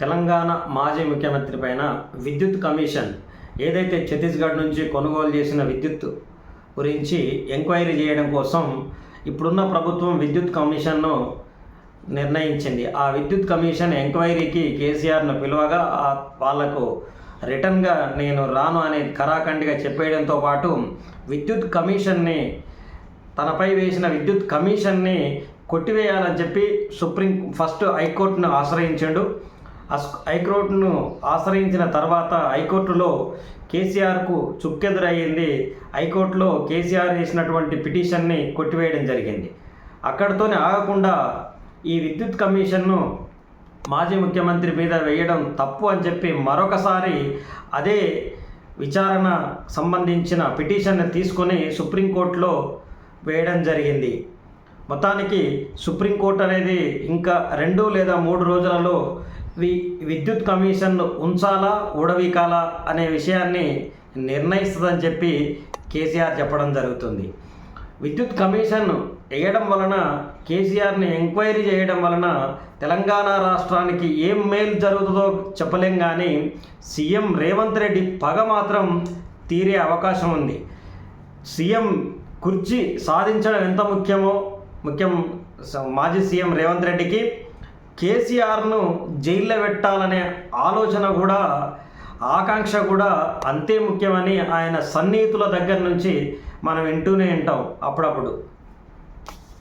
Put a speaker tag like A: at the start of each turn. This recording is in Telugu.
A: తెలంగాణ మాజీ ముఖ్యమంత్రి పైన విద్యుత్ కమిషన్ ఏదైతే ఛత్తీస్గఢ్ నుంచి కొనుగోలు చేసిన విద్యుత్ గురించి ఎంక్వైరీ చేయడం కోసం ఇప్పుడున్న ప్రభుత్వం విద్యుత్ కమిషన్ను నిర్ణయించింది. ఆ విద్యుత్ కమిషన్ ఎంక్వైరీకి కేసీఆర్ను పిలవగా వాళ్ళకు రిటర్న్గా నేను రాను అనే కరాఖండిగా చెప్పేయడంతో పాటు విద్యుత్ కమిషన్ని తనపై వేసిన విద్యుత్ కమిషన్ని కొట్టివేయాలని చెప్పి సుప్రీం ఫస్ట్ హైకోర్టును ఆశ్రయించాడు. హైకోర్టును ఆశ్రయించిన తర్వాత హైకోర్టులో కేసీఆర్కు చుక్కెదురయ్యింది. హైకోర్టులో కేసీఆర్ వేసినటువంటి పిటిషన్ని కొట్టివేయడం జరిగింది. అక్కడితోనే ఆగకుండా ఈ విద్యుత్ కమిషన్ను మాజీ ముఖ్యమంత్రి మీద వేయడం తప్పు అని చెప్పి మరొకసారి అదే విచారణ సంబంధించిన పిటిషన్ని తీసుకొని సుప్రీంకోర్టులో వేయడం జరిగింది. మొత్తానికి సుప్రీంకోర్టు అనేది ఇంకా రెండు లేదా మూడు రోజులలో వి విద్యుత్ కమిషన్ ఉంచాలా ఊడవీకాలా అనే విషయాన్ని నిర్ణయిస్తుందని చెప్పి కేసీఆర్ చెప్పడం జరుగుతుంది. విద్యుత్ కమిషన్ వేయడం వలన కేసీఆర్ని ఎంక్వైరీ చేయడం వలన తెలంగాణ రాష్ట్రానికి ఏం మేలు జరుగుతుందో చెప్పలేం కానీ సీఎం రేవంత్ రెడ్డి పగ మాత్రం తీరే అవకాశం ఉంది. సీఎం కుర్చీ సాధించడం ఎంత ముఖ్యమో ముఖ్యం మాజీ సీఎం రేవంత్ రెడ్డికి కేసీఆర్ను జైల్లో పెట్టాలనే ఆలోచన కూడా ఆకాంక్ష కూడా అంతే ముఖ్యమని ఆయన సన్నిహితుల దగ్గర నుంచి మనం వింటూనే ఉంటాం అప్పుడప్పుడు.